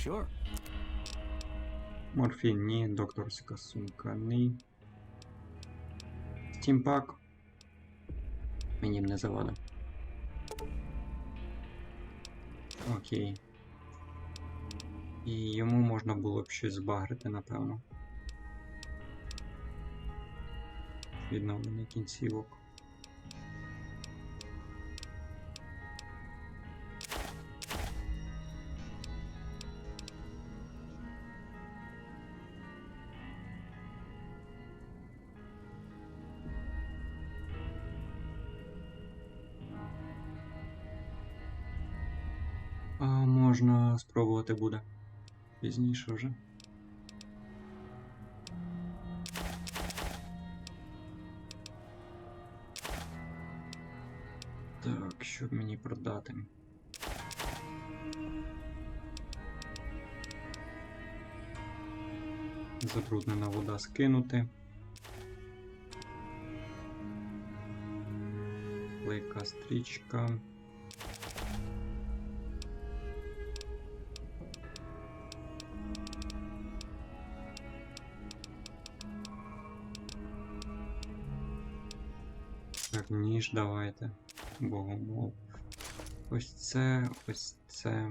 Sure. Морфін, ні, докторська сумка, ні. Стімпак. Мені б не завадив. Окей. І йому можна було б щось збагрити, напевно. Відновлення кінцівок. Спробувати буде. Пізніше вже. Так, що б мені продати? Забруднена вода скинути. Клейка стрічка. Ніж давайте. Богомол. Ось це, ось це.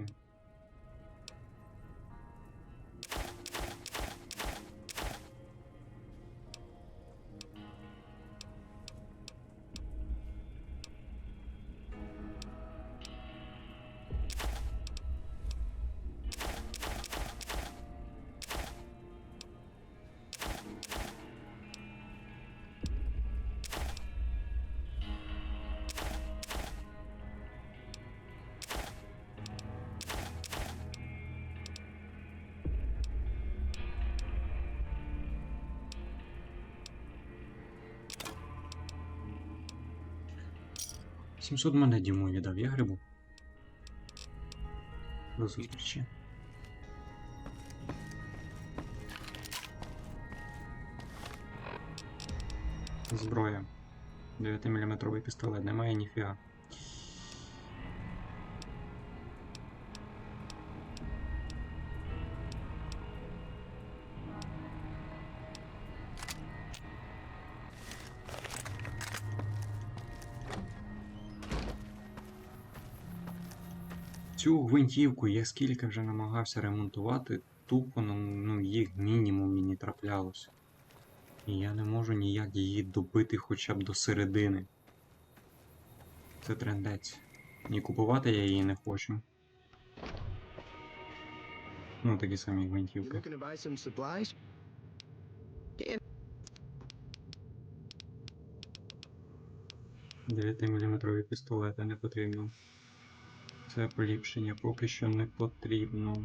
Сімсот монет йому віддав, я грибу. До зустрічі. Зброя. 9-мм пістолет, немає ніфіга. Цю гвинтівку я скільки вже намагався ремонтувати, тупо ну, ну їх мінімум мені траплялося. І я не можу ніяк її добити хоча б до середини. Це трендець. І купувати я її не хочу. Ну, такі самі гвинтівки. 9-мм пістолети не потрібно. Це поліпшення поки що не потрібно.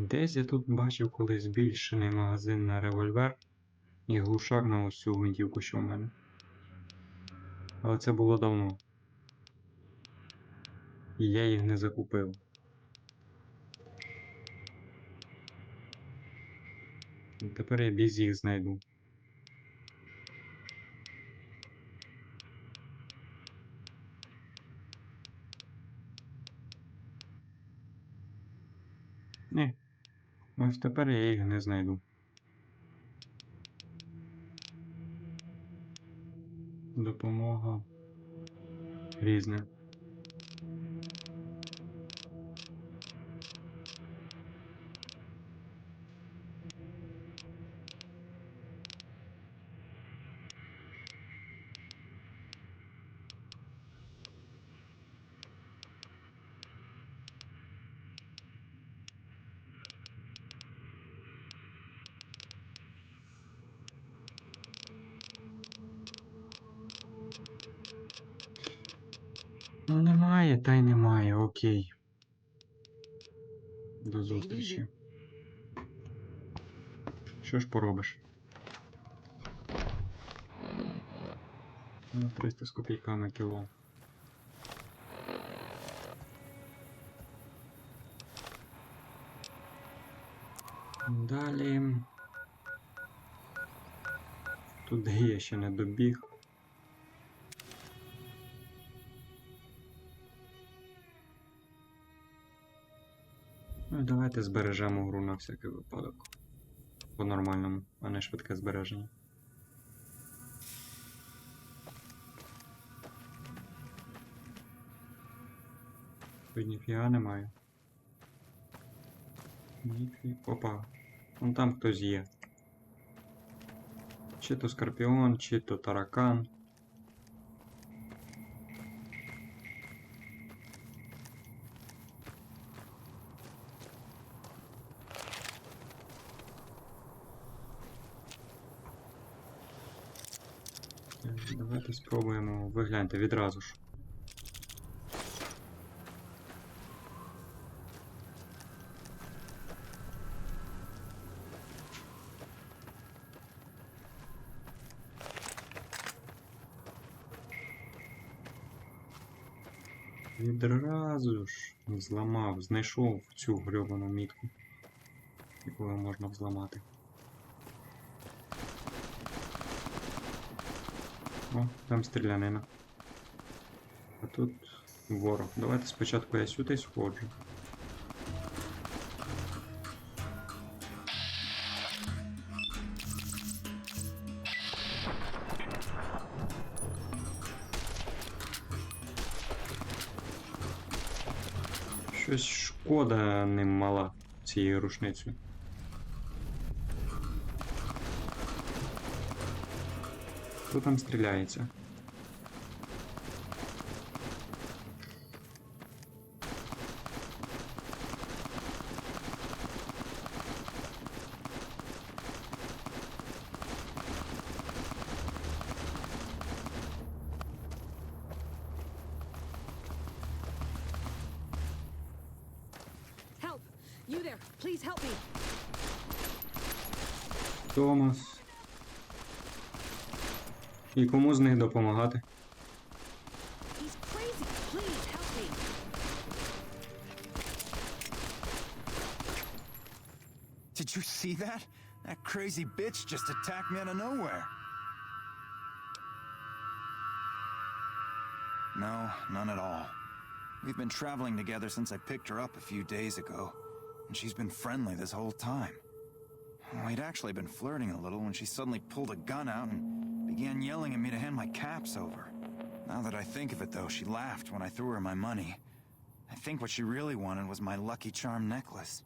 Десь я тут бачив колись збільшений магазин на револьвер і глушак на ось цю гвинтівку, що в мене. Але це було давно. І я їх не закупив. Тепер я без їх знайду. Ні. Ось тепер я їх не знайду. Допомога різне. Ну немає, та й немає, окей. До зустрічі. Що ж поробиш? Ну, 300 з копійками кіло. Далі. Туди я ще не добіг. Давайте збережемо гру на всякий випадок. По-нормальному, а не швидке збереження. Тут ніфіга немає. Ніфі... Опа. Вон там хтось є. Чи то скорпіон, чи то таракан. Давайте спробуємо. Вигляньте відразу ж. Відразу ж зламав, знайшов цю грьобану мітку, яку можна взламати. О, там стрілянина. А тут ворог. Давайте спочатку я сюди сходжу. Щось шкода ним мала цією рушницею. Хто там стріляється? Help! You there! Please help me! Томас. І кому з них допомагати? He's crazy! Please help me! Did you see that? That crazy bitch just attacked me out of nowhere. No, none at all. We've been traveling together since I picked her up a few days ago, and she's been friendly this whole time. We'd actually been flirting a little when she suddenly pulled a gun out and began yelling at me to hand my caps over. Now that I think of it, though, she laughed when I threw her my money. I think what she really wanted was my Lucky Charm necklace.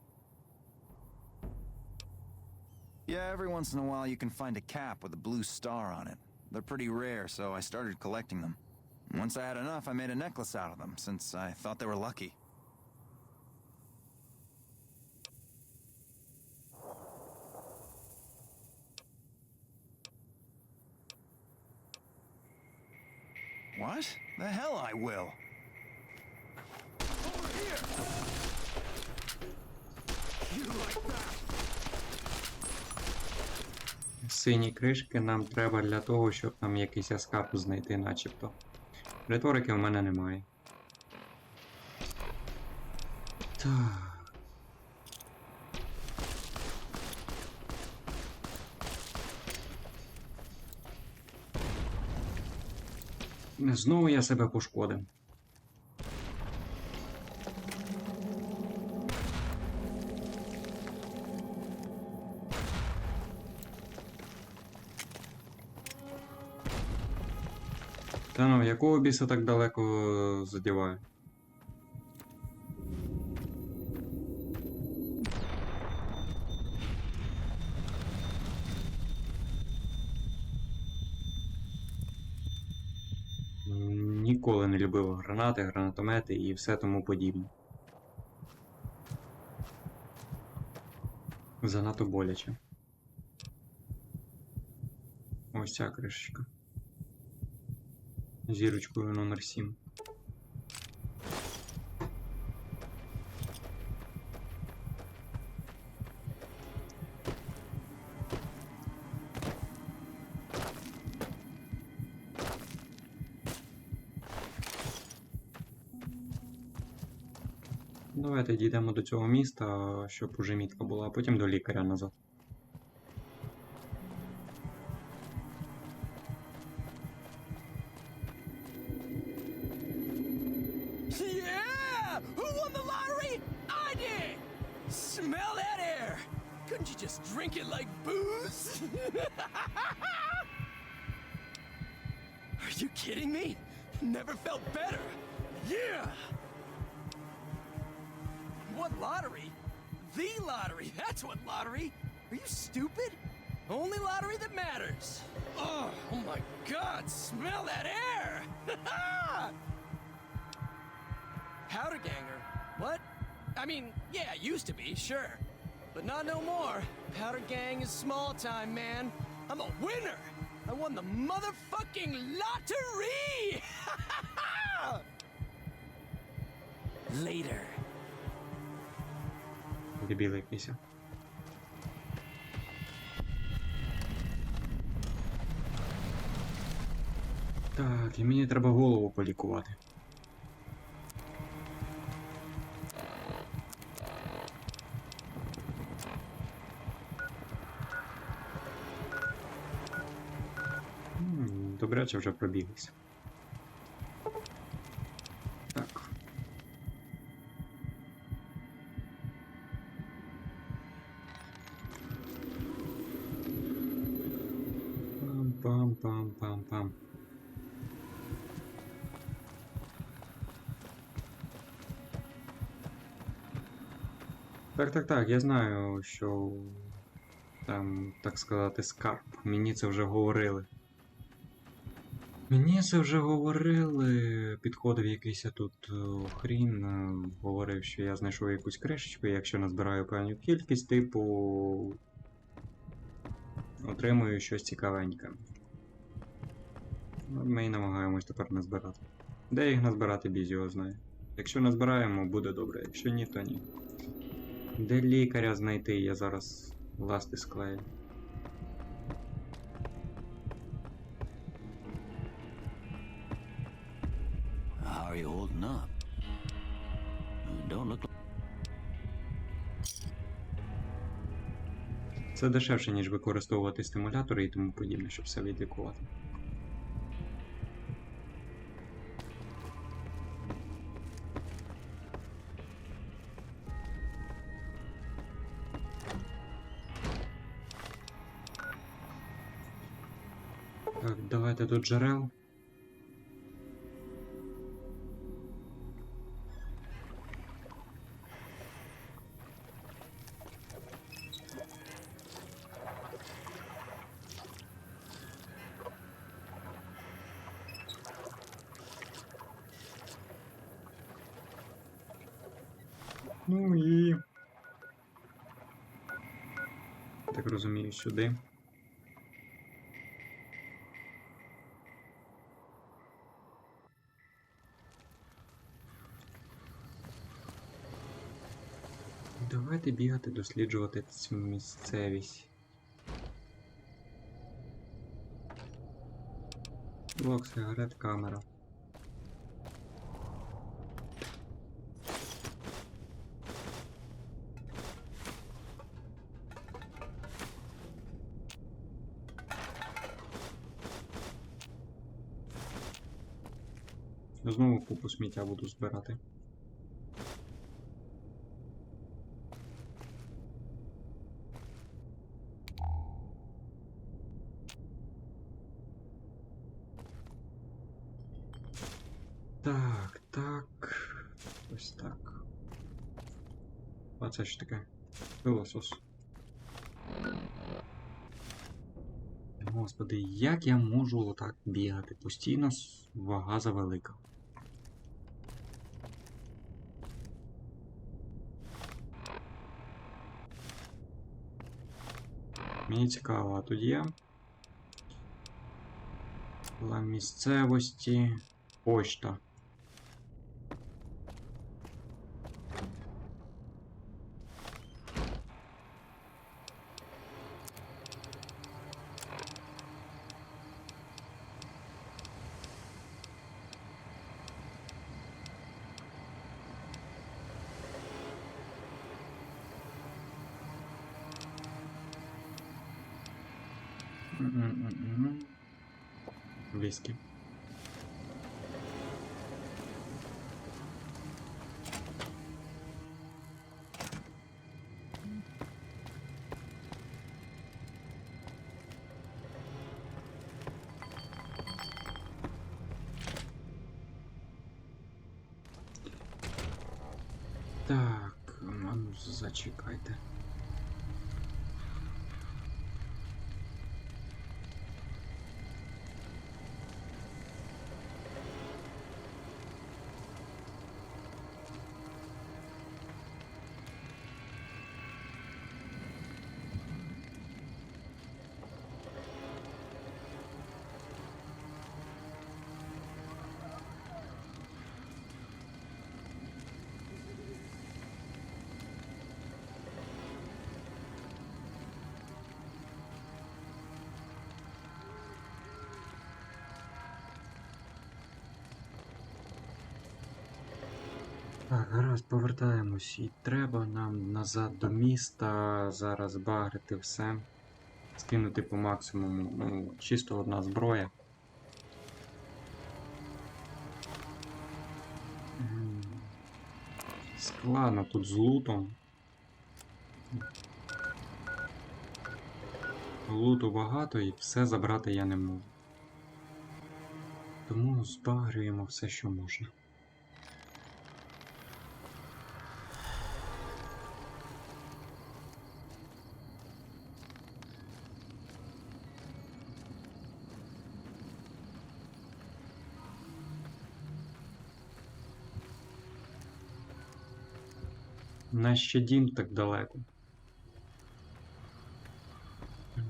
Yeah, every once in a while you can find a cap with a blue star on it. They're pretty rare, so I started collecting them. Once I had enough, I made a necklace out of them, since I thought they were lucky. What? The hell I will! Over here! You like that? Сині кришки нам треба для того, щоб нам якийсь ескап знайти, начебто. Риторики в мене немає. Так. Знову я себе пошкодив. Та ну, якого біса так далеко е, задіваю? Не любив гранати, гранатомети і все тому подібне. Занадто боляче. Ось ця кришечка. Зірочкою номер 7. Давайте дійдемо до цього міста, щоб уже мітка була, а потім до лікаря назад. Small time, man. I'm a winner! I won the motherfucking lottery! Later. Дебіл якийсь. Так, і мені треба голову полікувати. М, вже пробіглися. Так. Пам-пам-пам-пам-пам. Так, так, так, я знаю, що там, так сказати, скарб. Мені це вже говорили. Мені це вже говорили. Підходив якийсь тут е, хрін, е, говорив, що я знайшов якусь кришечку, і якщо назбираю певну кількість, типу. Отримую щось цікавеньке. Ми і намагаємось тепер назбирати. Де їх назбирати, біз його знає. Якщо назбираємо, буде добре, якщо ні, то ні. Де лікаря знайти, я зараз ласти склею. Up? Don't look Це дешевше, ніж використовувати стимулятори і тому подібне, щоб все відлікувати. Так, давайте до джерел. Сюди. Давайте бігати, досліджувати цю місцевість. Блок, сигарет, камера. Купу сміття буду збирати. Так, так. Ось так. А це що таке? Пилосос. Господи, як я можу отак бігати? Постійно вага завелика. Мені цікаво, а тут є. План місцевості. Почта. Так, а ну зачекайте. Повертаємось. І треба нам назад до міста. Зараз багрити все. Скинути по максимуму. Ну, чисто одна зброя. Складно тут з лутом. Луту багато і все забрати я не можу. Тому збагрюємо все, що можна. Наш ще дім так далеко.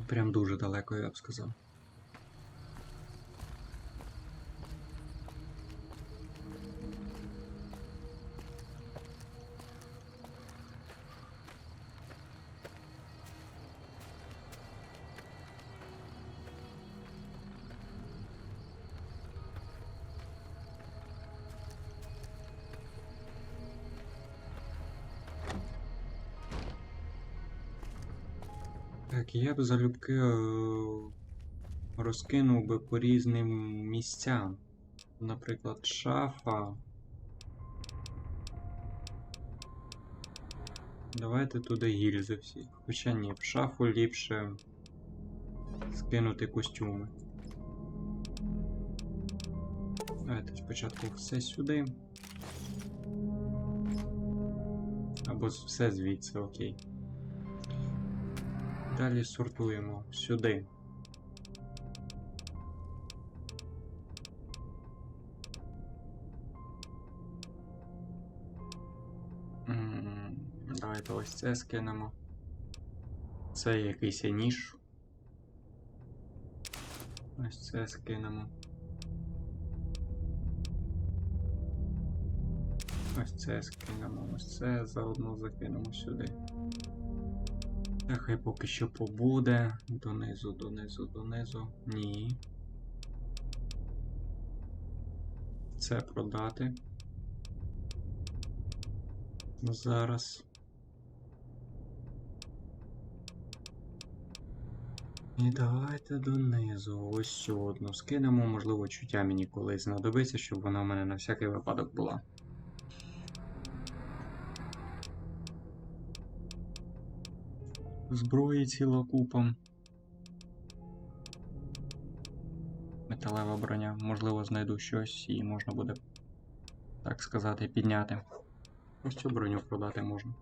Прям дуже далеко, я б сказав. Так, я б залюбки е, розкинув би по різним місцям. Наприклад, шафа. Давайте туди гільзи всі. Хоча ні, в шафу ліпше скинути костюми. Давайте спочатку все сюди. Або все звідси, окей. Далі сортуємо сюди. Давайте ось це скинемо. Це якийсь ніж. Ось це скинемо. Ось це скинемо, ось це заодно закинемо сюди. Та хай поки що побуде. Донизу, донизу, донизу. Ні. Це продати. Зараз. І давайте донизу. Ось цю одну скинемо. Можливо, чуття мені колись знадобиться, щоб вона в мене на всякий випадок була. Зброї ціла купа. Металева броня. Можливо, знайду щось і можна буде, так сказати, підняти. Ось цю броню продати можна.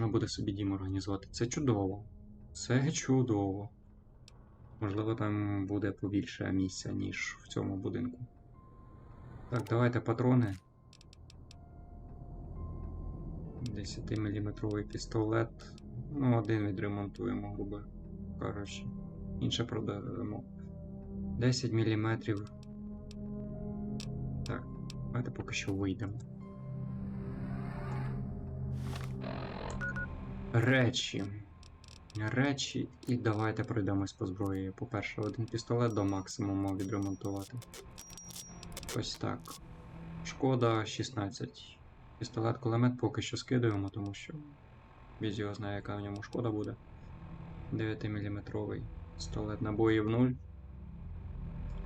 Можна буде собі дім організувати. Це чудово. Це чудово. Можливо, там буде побільше місця, ніж в цьому будинку. Так, давайте патрони. 10-мм пістолет. Ну, один відремонтуємо, грубо кажучи. Інше продаємо. 10 мм. Так, давайте поки що вийдемо. Речі. Речі. І давайте пройдемось по зброї. По-перше, один пістолет до максимуму відремонтувати. Ось так. Шкода 16. Пістолет кулемет поки що скидуємо, тому що біз його знає, яка в ньому шкода буде. 9 мм. Пістолет набоїв 0.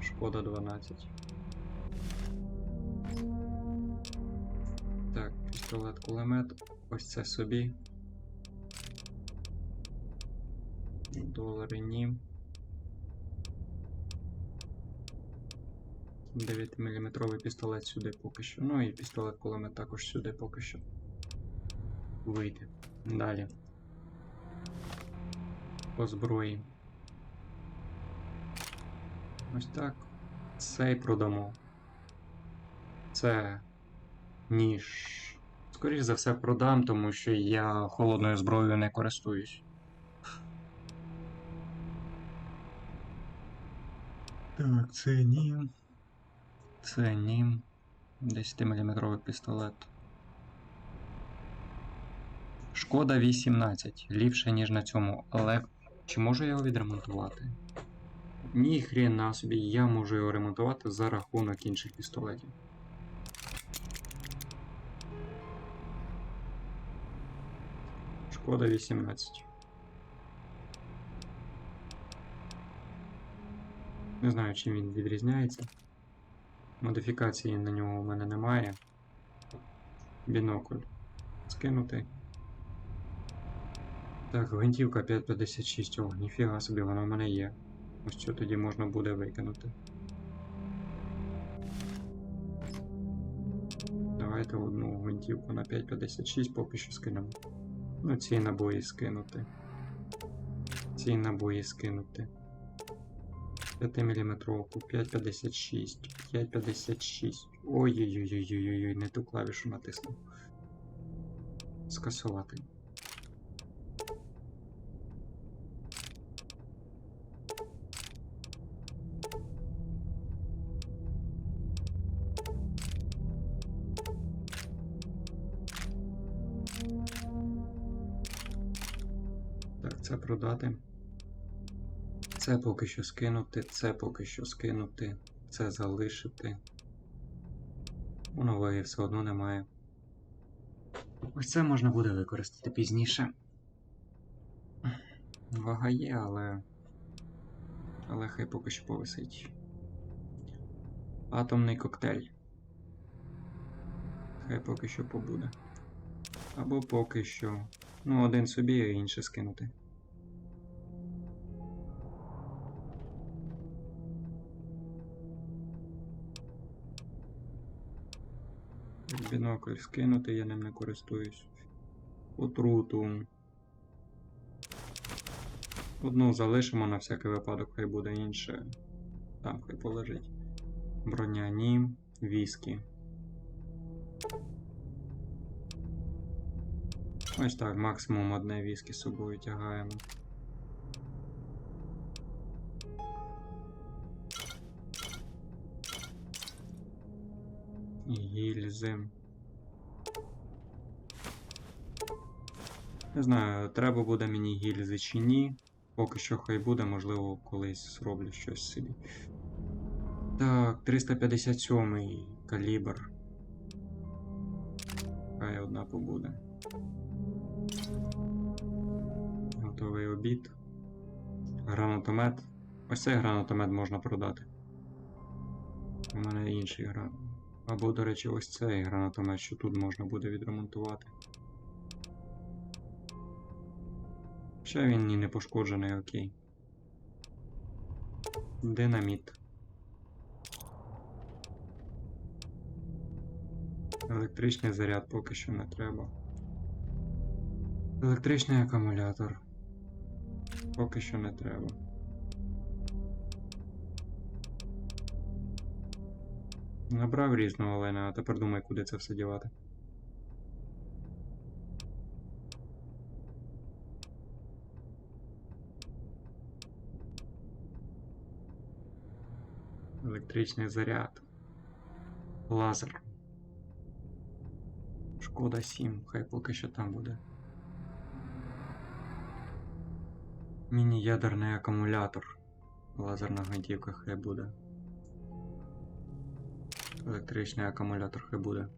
Шкода 12. Так, пістолет кулемет. Ось це собі. Долари ні. 9 мм пістолет сюди поки що. Ну і пістолет кулемет також сюди поки що. Вийде. Далі. По зброї. Ось так. Цей продамо. Це ніж. Скоріше за все продам, тому що я холодною зброєю не користуюсь. Так, це ні. Це ні. 10-мм пістолет. Шкода 18. Ліпше, ніж на цьому, але чи можу я його відремонтувати? Ні, хрена собі, я можу його ремонтувати за рахунок інших пістолетів. Шкода 18. Не знаю, чим він відрізняється. Модифікації на нього у мене немає. Бінокль. Скинути. Так, гвинтівка 5.56. О, ніфіга собі, вона в мене є. Ось що тоді можна буде викинути. Давайте одну гвинтівку на 5.56 поки що скинемо. Ну, ці набої скинути. Ці набої скинути. 5 мм, 5.56, 5.56. Ой-ой-ой-ой-ой, не ту клавішу натиснув. Скасувати. Так, це продати. Це поки що скинути, це поки що скинути, це залишити. Воно ваги все одно немає. Ось це можна буде використати пізніше. Вага є, але. Але хай поки що повисить. Атомний коктейль. Хай поки що побуде. Або поки що. Ну, один собі, а інше скинути. Бінокль скинути, я ним не користуюсь. Отруту. Одну залишимо на всякий випадок, хай буде інше. Там хай полежить. Броня ні. Віскі. Ось так, максимум одне віскі з собою тягаємо. Гільзи. Не знаю, треба буде мені гільзи чи ні. Поки що хай буде, можливо, колись зроблю щось собі. Так, 357 калібр. Хай одна побуде. Готовий обід. Гранатомет. Ось цей гранатомет можна продати. У мене інший гранат. Або, до речі, ось цей гранатомет, що тут можна буде відремонтувати. Ще він і не пошкоджений, окей. Динаміт. Електричний заряд поки що не треба. Електричний акумулятор. Поки що не треба. Набрав різного Олена, а тепер думай, куди це все дівати. Електричний заряд. Лазер. Шкода 7, хай поки що там буде. Міні-ядерний акумулятор. Лазерна гвинтівка хай буде. Електричний акумулятор хай буде.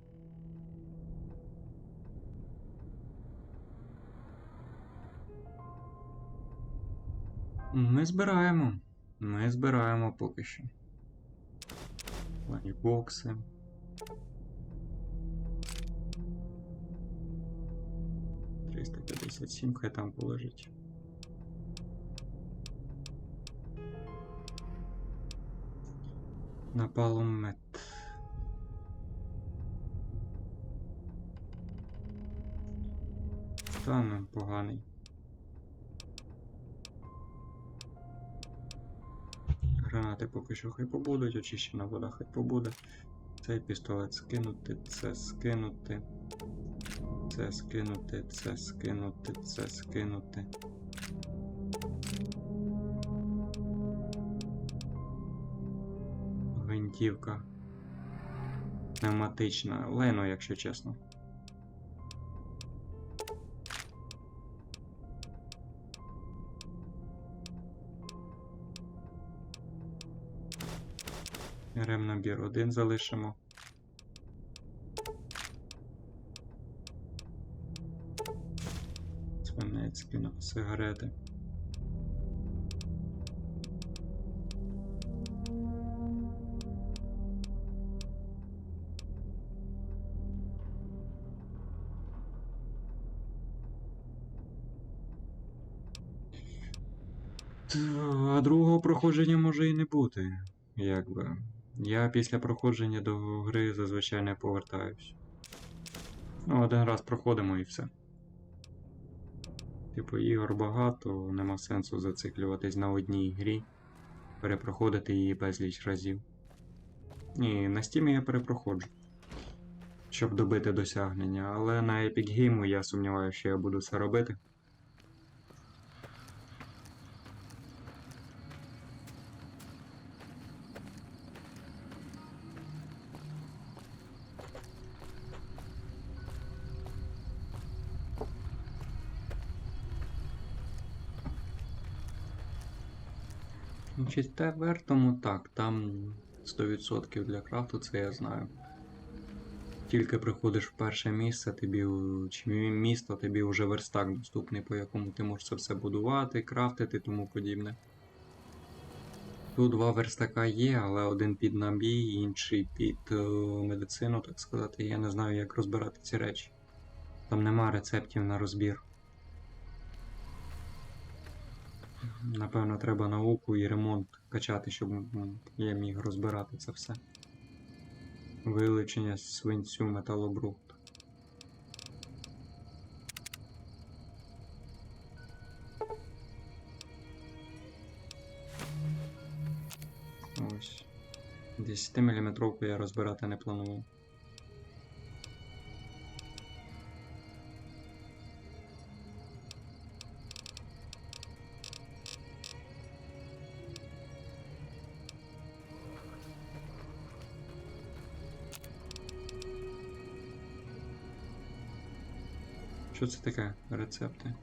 Ми збираємо. Ми збираємо поки що. Ланібокси. Триста п'ятдесят сім, хай там полежить. Напалом мед. Стан поганий. Гранати поки що хай побудуть, очищена вода хай побуде. Цей пістолет скинути, це скинути. Це скинути, це скинути, це скинути. Гвинтівка. Пневматична. Лено, якщо чесно. Ремнабір один залишимо. Свинець кинув сигарети. А другого проходження може і не бути. Якби. Я після проходження до гри зазвичай не повертаюсь. Ну, один раз проходимо і все. Типу, ігор багато, нема сенсу зациклюватись на одній грі, перепроходити її безліч разів. Ні, на Steam я перепроходжу. Щоб добити досягнення, але на Epic Game я сумніваюся, що я буду це робити. Ну, Четвертому так, там 100% для крафту, це я знаю. Тільки приходиш в перше місце, тобі чи місто, тобі вже верстак доступний, по якому ти можеш це все будувати, крафтити тому подібне. Тут два верстака є, але один під набій, інший під е, медицину, так сказати. Я не знаю, як розбирати ці речі. Там нема рецептів на розбір. Напевно, треба науку і ремонт качати, щоб я міг розбирати це все. Вилучення свинцю металобрухт. Ось. 10 мм я розбирати не планував. Що це таке? Рецепти?